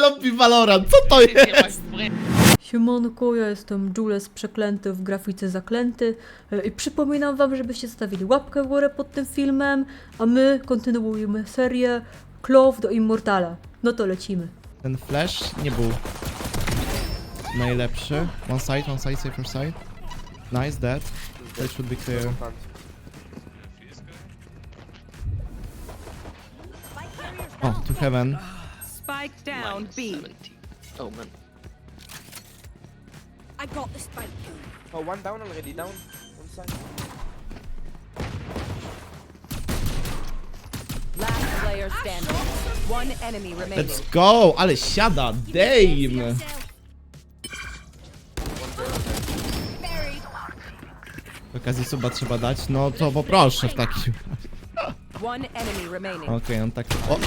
lobby Valorant, co to jest? Siemanko, ja jestem Jules Przeklęty w grafice Zaklęty E, i przypominam wam, żebyście zostawili łapkę w górę pod tym filmem, a my kontynuujemy serię Clove do Immortala. No to lecimy. Ten flash nie był najlepszy. One side, one side, safer side. Nice, dead. That should be clear. Oh, to heaven. Spike down B. 70. Oh man. I got the spike. Oh, one down already, down. One side. Last player standing. One enemy remaining. Let's go! Ale siada, Dame! Buried. Okazji suba trzeba dać, no to poproszę w takim. One enemy remaining. Okej, on tak... O!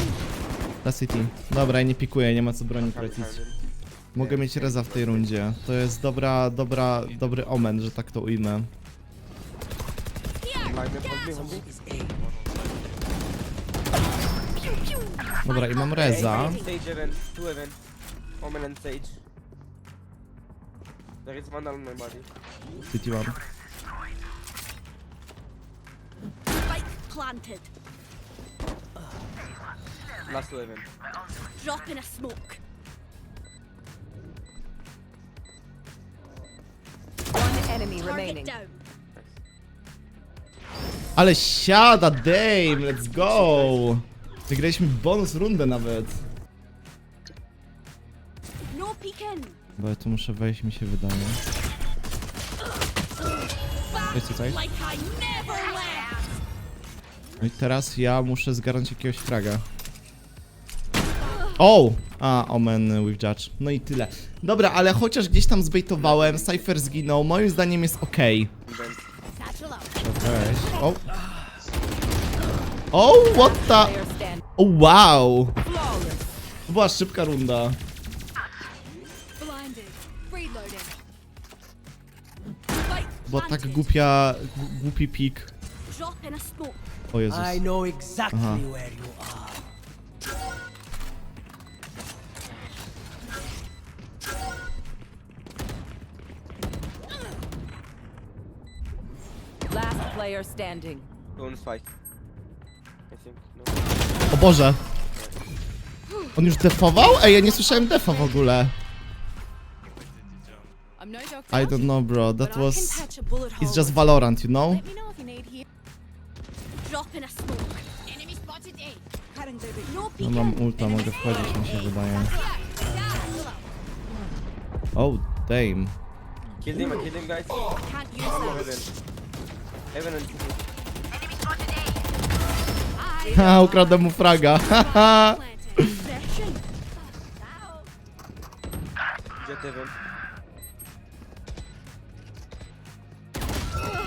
La City. Dobra, ja nie pikuję, nie ma co broni tracić. Mogę mieć reza w tej rundzie. To jest dobra, dobra, dobry omen, że tak to ujmę. Dobra, i mam reza. Stage event, two event. Omen and Sage. There is one on my body. City one. Spike planted. Last in a smoke. One enemy remaining. down. Ale siada, Dame, let's go! Wygraliśmy bonus rundę nawet. No peeking. Bo ja tu muszę wejść, mi się wydaje. Jest tutaj? like I never left. No i teraz ja muszę zgarnąć jakiegoś fraga. O! A, Omen with Judge. No i tyle. Dobra, ale chociaż gdzieś tam zbejtowałem, Cypher zginął, moim zdaniem jest out. Weź. O! O, what the... O, wow! To była szybka runda. Była tak głupia... głupi pik. O Jezus. I know exactly Aha. where you are. Player standing. I think, no. O Boże! On już defował? Ej, ja nie słyszałem defa w ogóle. I'm no doctor. I don't know, bro. That was... It's just Valorant, you know? Let me know if you need here. Drop in a smoke. Enemy spotted A. Cutting through the- No peeking. mam ulta, mogę wchodzić, mi się wydaje. Oh, damn. Kill him, kill him, guys. Can't use One more that. Heaven and Ha, ukradłem mu fraga. Haha. Session. Jet event.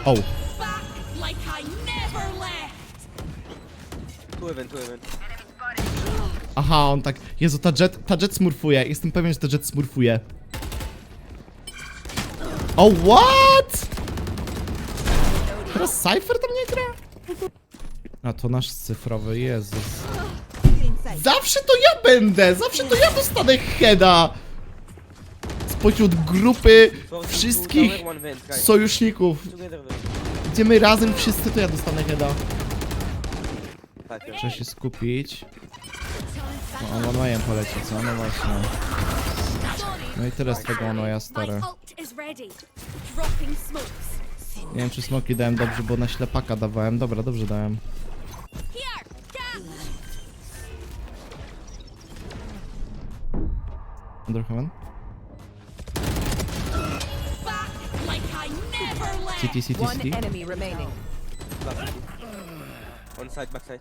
O, Back like I never left. Two event, two event. aha, on tak... Jezu, ta jet, ta jet smurfuje. Jestem pewien, że ta jet smurfuje. O, what? Teraz Cypher tam nie gra? A to nasz cyfrowy, Jezus. Zawsze to ja będę! Zawsze to ja dostanę heada! Spośród grupy wszystkich sojuszników. Gdzie my razem wszyscy, to ja dostanę heada. Muszę się skupić. No, on one poleci, co? No właśnie. No i tyle z tego ono ja Nie wiem czy smoki dałem dobrze, bo na ślepaka dawałem. Dobra, dobrze dałem. Here. Down. Under heaven? Back like I never left. City, city, One city. enemy remaining. One side, back side.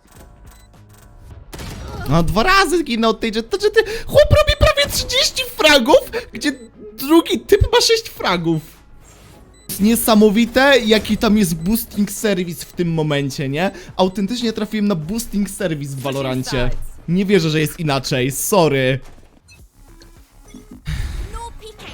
No dwa razy zginął tej jet. To, że ty chłop robi prawie 30 fragów, gdzie drugi typ ma 6 fragów. Jest Niesamowite, jaki tam jest boosting service w tym momencie, nie? Autentycznie trafiłem na boosting service w Valorancie. Nie wierzę, że jest inaczej, sorry. No peeking.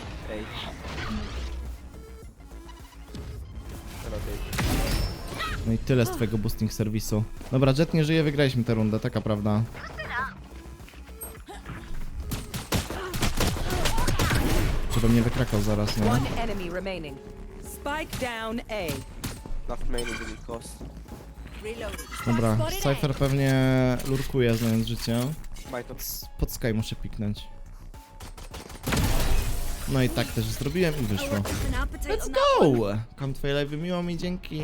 No i tyle z twojego boosting serwisu. Dobra, Jet nie żyje, wygraliśmy tę rundę, taka prawda. by mnie wykrakał zaraz, nie? One enemy remaining. Spike down A. Last main is in cost. Dobra, Cypher pewnie lurkuje znając życie. Pod Sky muszę piknąć. No i tak też zrobiłem i wyszło. Let's go! Kam twoje live miło mi, dzięki.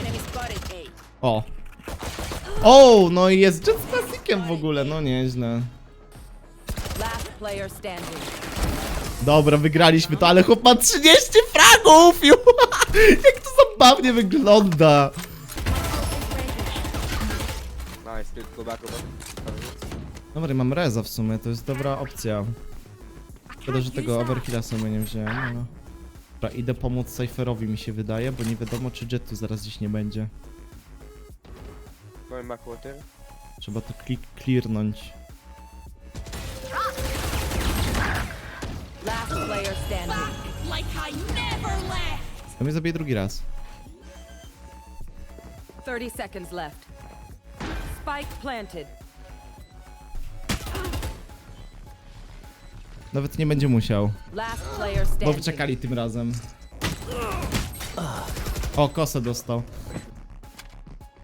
Enemy spotted A. O! O, no i jest Jet z klasikiem w ogóle, no nieźle. Last player standing. Dobra, wygraliśmy to, ale chłop ma 30 fragów! Ju! Jak to zabawnie wygląda! Nice, go back. Dobra, mam Reza w sumie, to jest dobra opcja. Szkoda, że tego Overkilla sobie nie wziąłem, ale... Dobra, idę pomóc Cypherowi mi się wydaje, bo nie wiadomo czy Jetu zaraz gdzieś nie będzie. Going back water. Trzeba to klik clearnąć. Standing. Like I never left. Ja mnie zabiję drugi raz. 30 seconds left. Spike planted. Nawet nie będzie musiał, Last player bo standing. wyczekali tym razem. O, kosę dostał.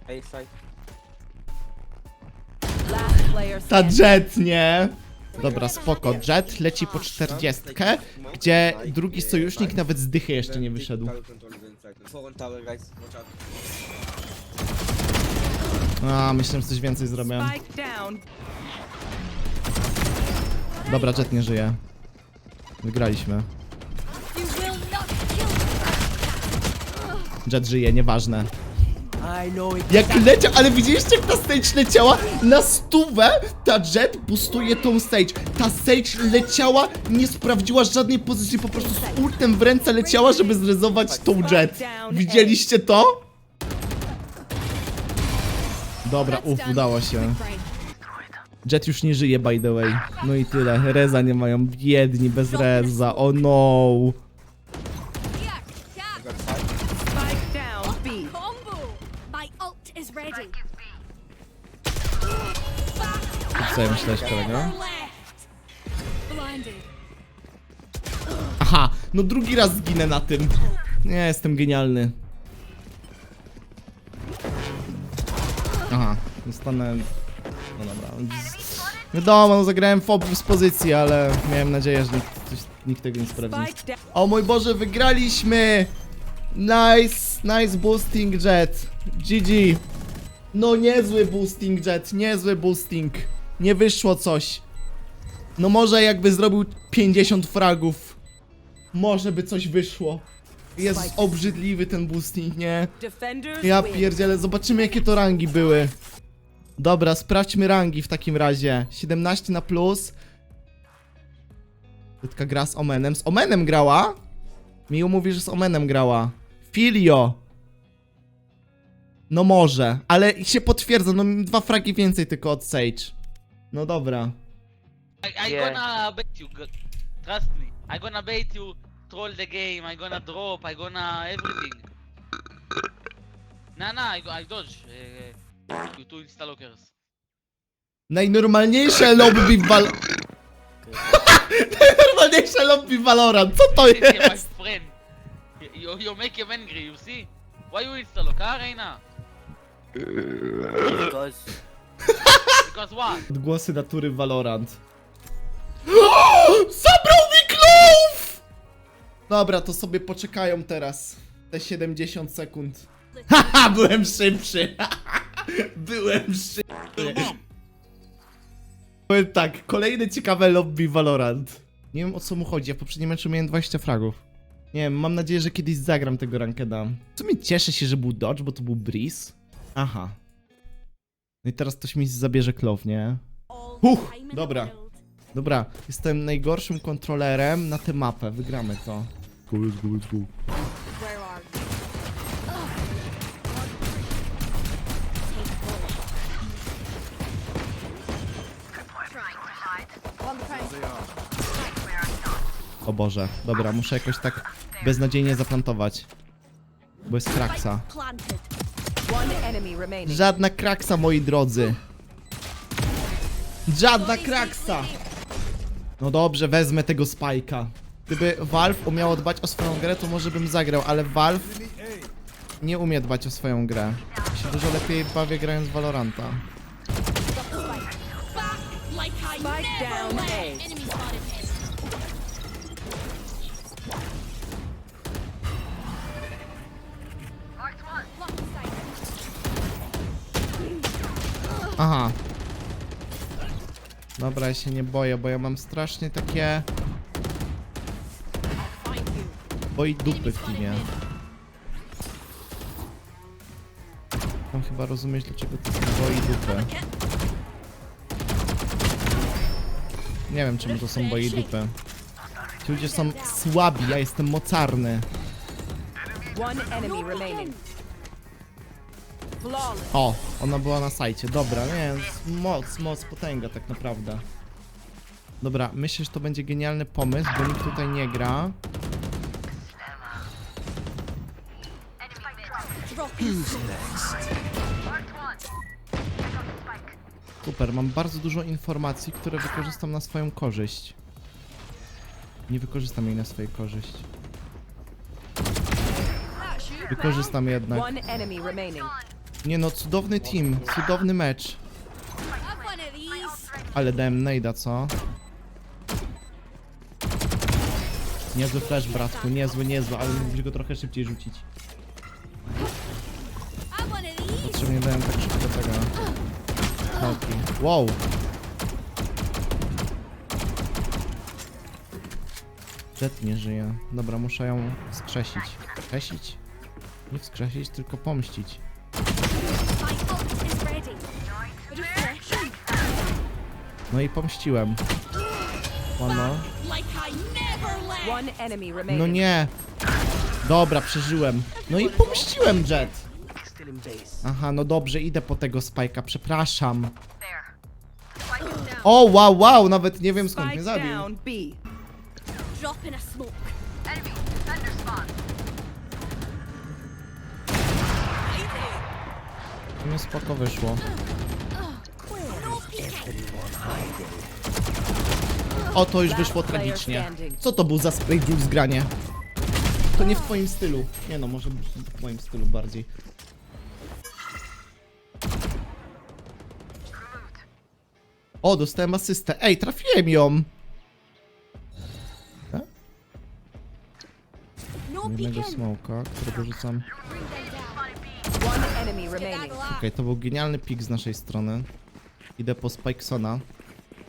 Side. Last player Ta standing. Jet, nie? Dobra, spoko. Jet leci po 40, gdzie drugi sojusznik nawet z dychy jeszcze nie wyszedł. A, myślę, że coś więcej down. Dobra, Jet nie żyje. Wygraliśmy. Jet żyje, nieważne. Jak leciał, ale widzieliście jak ta stage leciała? Na stówę ta Jet boostuje tą stage. Ta stage leciała, nie sprawdziła żadnej pozycji, po prostu z ultem w ręce leciała, żeby zrezować tą Jet. Widzieliście to? Dobra, uff, done. udało się. Jet już nie żyje, by the way. No i tyle. Reza nie mają. Biedni, bez Reza. Oh no. Co ja myślałeś, kolego? Aha, no drugi raz zginę na tym. Nie, jestem genialny. Aha, zostanę... No dobra. Wiadomo, no zagrałem w z pozycji, ale miałem nadzieję, że nikt, coś- nikt tego nie sprawdzi. O mój Boże, wygraliśmy! Nice, nice boosting jet. GG. No niezły boosting jet, niezły boosting. Nie wyszło coś. No może jakby zrobił 50 fragów. Może by coś wyszło. Jest obrzydliwy ten boosting, nie? Ja pierdzielę, zobaczymy jakie to rangi były. Dobra, sprawdźmy rangi w takim razie. 17 na plus. Tylko gra z Omenem. Z Omenem grała? Miu mówi, że z Omenem grała. Filio. No może, ale się potwierdza, no dwa fragi więcej tylko od Sage. No dobra. I, I Yeah. gonna bait you, g- trust me. I gonna bait you, troll the game, I gonna drop, I gonna everything. Nah, nah, I, go, I dodge. Uh, you two instalockers. Najnormalniejsze lobby w Val... Najnormalniejsze lobby w Valorant, co to Sit here, my jest? friend. You, you make him angry, you see? Why you install car, Reina? Because Because what? Odgłosy natury Valorant. Zabrał mi klów! Dobra, to sobie poczekają teraz. Te 70 sekund. Haha, byłem szybszy. byłem szybszy. Powiem tak, kolejne ciekawe lobby Valorant. Nie wiem o co mu chodzi, ja w poprzednim meczu miałem 20 fragów. Nie wiem, mam nadzieję, że kiedyś zagram tego rankeda. W sumie cieszę się, że był dodge, bo to był breeze. Aha. No i teraz ktoś mi zabierze klow, nie? All Uch, time in the dobra. Dobra, jestem najgorszym kontrolerem na tę mapę. Wygramy to. Go, let's go, let's go. O Boże, dobra, muszę jakoś tak beznadziejnie zaplantować. Bo jest kraksa. Żadna kraksa, moi drodzy. Żadna kraksa! No dobrze, wezmę tego spajka. Gdyby Valve umiało dbać o swoją grę, to może bym zagrał, ale Valve nie umie dbać o swoją grę. Ja się dużo lepiej bawię grając w Valoranta. Spike down. A. Aha. Dobra, ja się nie boję, bo ja mam strasznie takie... Boi dupy w teamie. Mam chyba rozumieć, dlaczego to są boi dupy. Nie wiem, czemu to są boi dupy. Ci ludzie są słabi, ja jestem mocarny. One enemy remaining. O, ona była na sajcie. Dobra, nie, moc, moc, potęga tak naprawdę. Dobra, myślę, że to będzie genialny pomysł, bo nikt tutaj nie gra. Super, mam bardzo dużo informacji, które wykorzystam na swoją korzyść. Nie wykorzystam jej na swoją korzyść. Wykorzystam jednak. Nie no, cudowny team, cudowny mecz. Ale dałem nejda, co? Niezły flash, bratku, niezły, niezły, ale mógłbyś go trochę szybciej rzucić. Potrzebnie dałem tak szybko tego. Helki. Wow! Jet nie żyje. Dobra, muszę ją wskrzesić. Wskrzesić? Nie wskrzesić, tylko pomścić. My ult is ready. Refreshing. No i pomściłem. Ono. No nie! Dobra, przeżyłem. No i pomściłem Jet. Aha, no dobrze, idę po tego spajka, przepraszam. O, wow, wow, nawet nie wiem skąd mnie zabił. Mi spoko wyszło. O, to już wyszło tragicznie. Co to był za spray juice granie? To nie w twoim stylu. Nie no, może być w moim stylu bardziej. O, dostałem asystę. Ej, trafiłem ją! Jednego peeking. smoka, którego rzucam. Okej, to był genialny pik z naszej strony. Idę po Spikesona.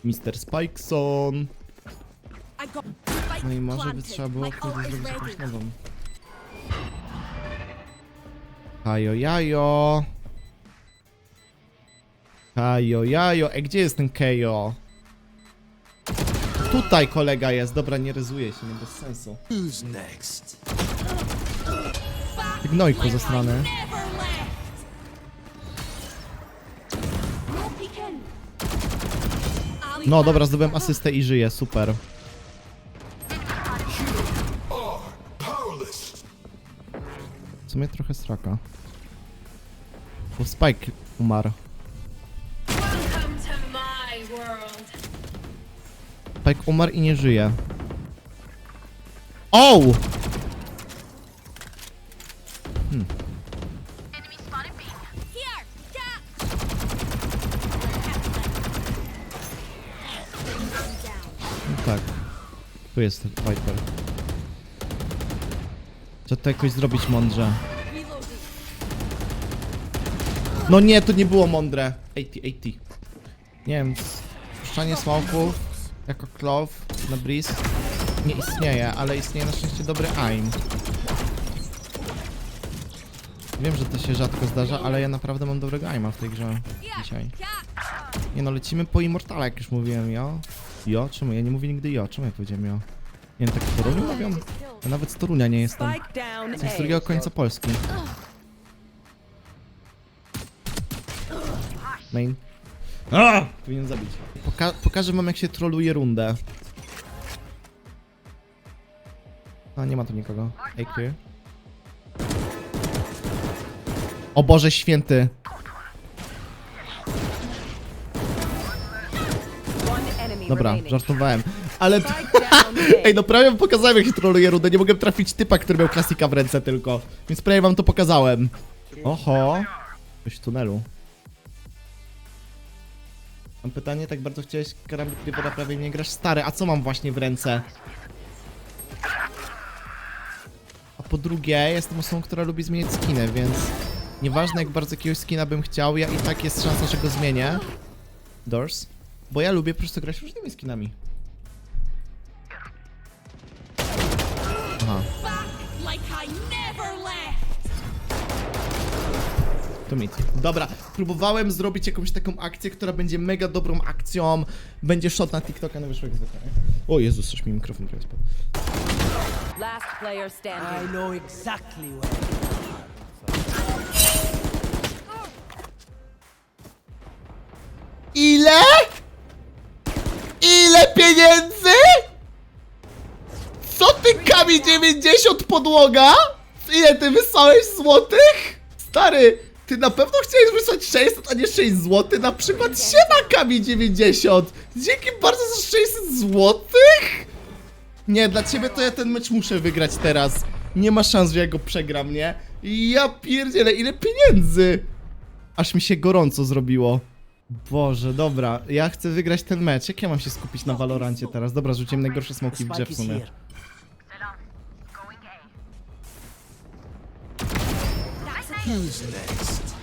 Mr. Spikeson! No i może by trzeba było wtedy zrobić jakąś nową. Kajo jajo! Kajo jajo! E, gdzie jest ten Kejo? Tutaj kolega jest. Dobra, nie ryzuje się, nie bez sensu. Who's next? Gnojku zasrany. No dobra, zdobyłem asystę i żyję, super. W sumie trochę straka. Bo Spike umarł. Spike umarł i nie żyje. O! Here. Tu jest Viper. Trzeba to jakoś zrobić mądrze. No nie, to nie było mądre. 80, 80. Nie wiem, puszczanie smoków jako clove na breeze nie istnieje, ale istnieje na szczęście dobry aim. Wiem, że to się rzadko zdarza, ale ja naprawdę mam dobrego aima w tej grze dzisiaj. Nie no, lecimy po Immortala, jak już mówiłem, jo. Jo? Czemu? Ja nie mówię nigdy jo. Czemu ja powiedziałem jo? Nie wiem, tak w Toruniu mówią? Ja nawet z Torunia nie jestem. Jestem z drugiego końca Polski. Main. A! Powinien zabić. Poka pokażę wam jak się troluje rundę. A, nie ma tu nikogo. Clear. O Boże święty. Dobra, żartowałem. Ale... A. Ej, no prawie wam pokazałem jak się troluje rundę, nie mogłem trafić typa, który miał klasika w ręce tylko. Więc prawie wam to pokazałem. Oho. Coś w tunelu. Mam pytanie, tak bardzo chciałeś karambit Creepera, prawie nie grasz stary, a co mam właśnie w ręce? A po drugie, jestem osobą, która lubi zmieniać skiny, więc nieważne jak bardzo jakiegoś skina bym chciał, ja i tak jest szansa, że go zmienię. Doors. Bo ja lubię po prostu grać różnymi skinami. Aha, I to mit. Dobra, próbowałem zrobić jakąś taką akcję, która będzie mega dobrą akcją. Będzie shot na TikToka, no wyszło jak zwykle. nie? O Jezus, coś mi mikrofon prawie spadł. Last player I standing. know exactly where. Ile Co ty kami 90 podłoga? Ile ty wysłałeś złotych? Stary, ty na pewno chciałeś wysłać 600, a nie 6 złotych? Na przykład siema kami 90. Dzięki bardzo za 600 złotych? Nie, dla ciebie to ja ten mecz muszę wygrać teraz. Nie ma szans, że ja go przegram, nie? Ja pierdzielę, ile pieniędzy? Aż mi się gorąco zrobiło. Boże, dobra, ja chcę wygrać ten mecz. Jak ja mam się skupić na Valorancie teraz? Dobra, rzuciłem najgorsze smoki w grze w sumie. Who's next?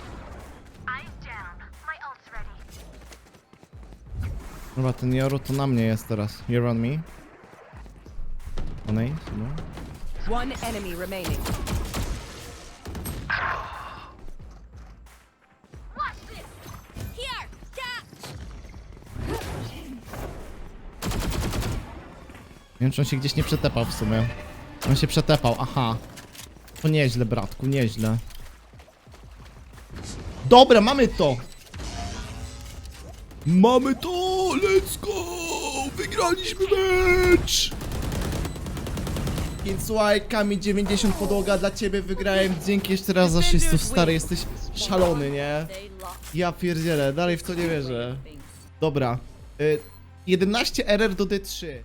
Dobra, ten Yoru to na mnie jest teraz. You're on me. On A? No. One enemy remaining. Watch this. Here, catch. Nie wiem, czy on się gdzieś nie przetepał w sumie. On się przetepał, aha. To nieźle, bratku, nieźle. Dobra, mamy to! Mamy to! Let's go! Wygraliśmy mecz! Więc słuchaj, Kami 90 podłoga dla ciebie wygrałem. Dzięki jeszcze raz za 600 stary, jesteś szalony, nie? Ja pierdzielę, dalej w to nie wierzę. Dobra. Y, 11 RR do D3.